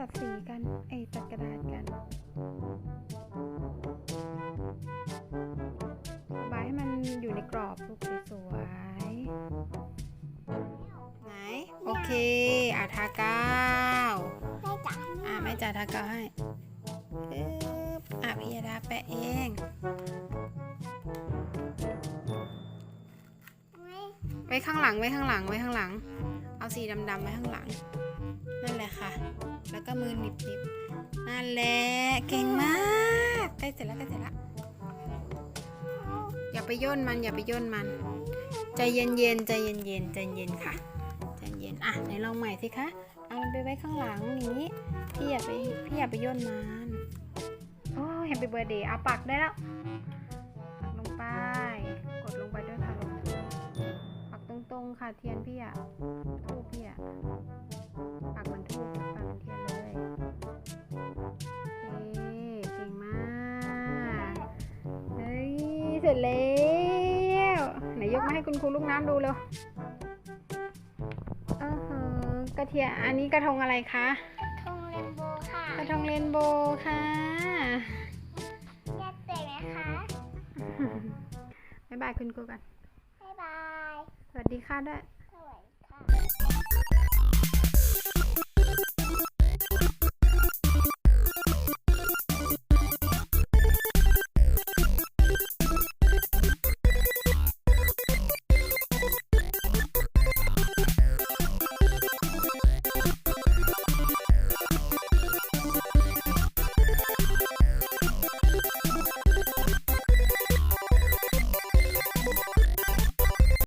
ตัดสีกันไอ้จัดกระดาษกันบายให้มันอยู่ในกรอบลูกสวยไหน โอเคอาทาก้าวอ่าไม่จ่าทาก้าวให้อะพิยดาแปะเองไว้ข้างหลังไว้ข้างหลังไว้ข้างหลัง เอาสีดำๆไว้ข้างหลัง นั่นแหละค่ะ แล้วก็มือหนิบๆนั่นแหละ เก่งมาก ใกล้เสร็จแล้วใกล้เสร็จแล้ว อย่าไปย่นมัน อย่าไปย่นมัน ใจเย็นๆใจเย็นๆใจเย็นค่ะ ใจเย็น อะไหนลองใหม่สิคะ เอามันไปไว้ข้างหลังอย่างนี้ พี่อย่าไป พี่อย่าไปย่นมัน โอ้แฮปปี้เบ t ร์เดย์เอาปักได้แล้ว เทียนพี่อะทูบพี่อะปักเหมันทูบปักเหมันเทียนเลยโอเคเก่งมากเฮ้ยเสร็จแล้วไหนยกมาให้คุณครูลูกน้ำดูเร็วเออฮะกระเทียมอันนี้กระทงอะไรคะทงเรนโบว์ค่ะกระทงเรนโบว์ค่ะแยกเสร็จไหมคะบ๊ายบายคุณครูกันบ๊ายบาย สวัสดีค่ะด้วยสวัสดีค่ะ